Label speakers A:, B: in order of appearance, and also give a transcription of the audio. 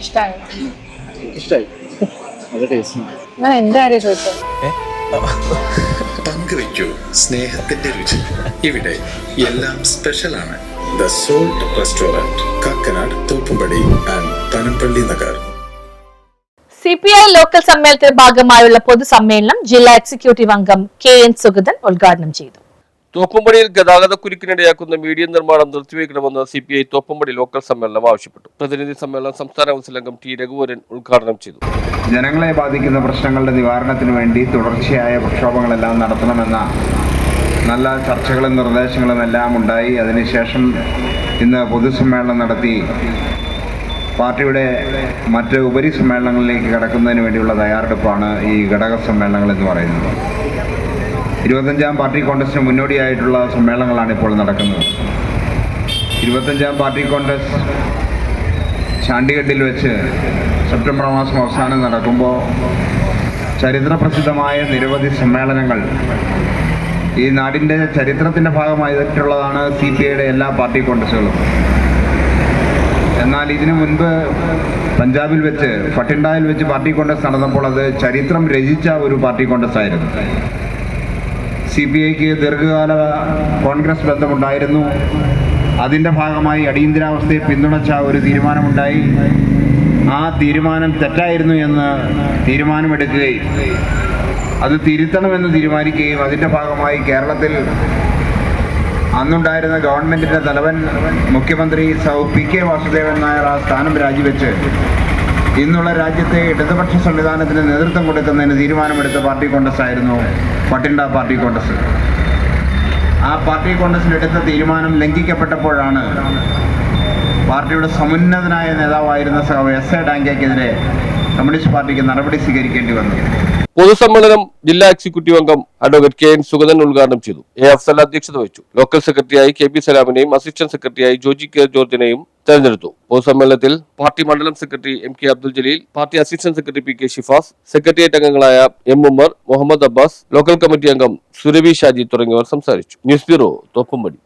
A: ഇഷ്ടമായി
B: ഇഷ്ടമായി നല്ല ടേസ്റ്റ്
A: ഞാൻ എന്റെ കാര്യം ചോദിച്ചത്
C: പങ്കുവയ്ക്കൂ സ്നേഹത്തിന്റെ രുചി. ഇവിടെ എല്ലാം സ്പെഷ്യലാണ് the salt restaurant Kakkanad Thoppumpady and Panampilly Nagar.
D: C P I local സമ്മേളനത്തിന്റെ ഭാഗമായുള്ള പൊതുസമ്മേളനം ജില്ലാ എക്സിക്യൂട്ടീവ് അംഗം കെ എൻ സുഗതൻ ഉദ്ഘാടനം ചെയ്തു.
E: തോപ്പുംപടിയിൽ ഗതാഗത കുരുക്കിനിടയാക്കുന്ന മീഡിയം നിർമ്മാണം നിർത്തിവെക്കണമെന്ന് C P I Thoppumpady local സമ്മേളനം ആവശ്യപ്പെട്ടു. പ്രതിനിധി സമ്മേളനം സംസ്ഥാന കൗൺസിൽ അംഗം ടി രഘുവരൻ ഉദ്ഘാടനം ചെയ്തു.
F: ജനങ്ങളെ ബാധിക്കുന്ന പ്രശ്നങ്ങളുടെ നിവാരണത്തിന് വേണ്ടി തുടർച്ചയായ പ്രക്ഷോഭങ്ങളെല്ലാം നടത്തണമെന്ന നല്ല ചർച്ചകളും നിർദ്ദേശങ്ങളും എല്ലാം ഉണ്ടായി. അതിനുശേഷം ഇന്ന് പൊതുസമ്മേളനം നടത്തി പാർട്ടിയുടെ മറ്റ് ഉപരി സമ്മേളനങ്ങളിലേക്ക് കടക്കുന്നതിന് വേണ്ടിയുള്ള തയ്യാറെടുപ്പാണ് ഈ ഘടക സമ്മേളനങ്ങൾ എന്ന് പറയുന്നത്. ഇരുപത്തഞ്ചാം പാർട്ടി കോൺഗ്രസിന് മുന്നോടിയായിട്ടുള്ള സമ്മേളനങ്ങളാണ് ഇപ്പോൾ നടക്കുന്നത്. ഇരുപത്തഞ്ചാം പാർട്ടി കോൺഗ്രസ് ചാണ്ടിഗഡിൽ വെച്ച് സെപ്റ്റംബർ മാസം അവസാനം നടക്കുമ്പോൾ ചരിത്രപ്രസിദ്ധമായ നിരവധി സമ്മേളനങ്ങൾ ഈ നാടിന്റെ ചരിത്രത്തിന്റെ ഭാഗമായിട്ടുള്ളതാണ് സി പി ഐയുടെ എല്ലാ പാർട്ടി കോൺഗ്രസുകളും. എന്നാൽ ഇതിനു മുൻപ് പഞ്ചാബിൽ വെച്ച് പട്ടിണ്ടായിൽ വെച്ച് പാർട്ടി കോൺഗ്രസ് നടന്നപ്പോൾ അത് ചരിത്രം രചിച്ച ഒരു പാർട്ടി കോൺഗ്രസ് ആയിരുന്നു. സി പി ഐക്ക് ദീർഘകാല കോൺഗ്രസ് ബന്ധമുണ്ടായിരുന്നു. അതിന്റെ ഭാഗമായി അടിയന്തരാവസ്ഥയെ പിന്തുണച്ച ഒരു തീരുമാനമുണ്ടായി. ആ തീരുമാനം തെറ്റായിരുന്നു എന്ന് തീരുമാനമെടുക്കുകയും അത് തിരുത്തണമെന്ന് തീരുമാനിക്കുകയും അതിന്റെ ഭാഗമായി കേരളത്തിൽ അന്നുണ്ടായിരുന്ന ഗവൺമെന്റിന്റെ തലവൻ മുഖ്യമന്ത്രി സൗ പി കെ വാസുദേവൻ നായർ ആ സ്ഥാനം രാജിവെച്ച് ഇന്നുള്ള രാജ്യത്തെ ഇടതുപക്ഷ സംവിധാനത്തിന് നേതൃത്വം കൊടുക്കുന്നതിന് തീരുമാനമെടുത്ത പാർട്ടി കോൺഗ്രസ് ആയിരുന്നു പട്ടിണ്ട പാർട്ടി കോൺഗ്രസ്. ആ പാർട്ടി കോൺഗ്രസിനെടുത്ത തീരുമാനം ലംഘിക്കപ്പെട്ടപ്പോഴാണ് പാർട്ടിയുടെ സമുന്നതനായ നേതാവായിരുന്ന എസ് എ ഡാങ്കയ്ക്കെതിരെ കമ്മ്യൂണിസ്റ്റ് പാർട്ടിക്ക് നടപടി സ്വീകരിക്കേണ്ടി വന്നു
E: പൊതുസമ്മേളനം ജില്ലാ എക്സിക്യൂട്ടീവ് അംഗം അഡ്വക്കേറ്റ് കെ എൻ സുഗതൻ ഉദ്ഘാടനം ചെയ്തു. എ അഫ്സൽ അധ്യക്ഷത വഹിച്ചു. ലോക്കൽ സെക്രട്ടറിയായി കെ പി സലാമിനെയും അസിസ്റ്റന്റ് സെക്രട്ടറിയായി ജോജി കെ ജോർജിനെയും തെരഞ്ഞെടുത്തു. പൊതുസമ്മേളനത്തിൽ പാർട്ടി മണ്ഡലം secretary M K Abdul Jaleel party assistant secretary P K Shifas secretariat അംഗങ്ങളായ M Ummer Muhammad Abbas local committee അംഗം സുരഭി ഷാജി തുടങ്ങിയവർ സംസാരിച്ചു. News bureau Thoppumpady.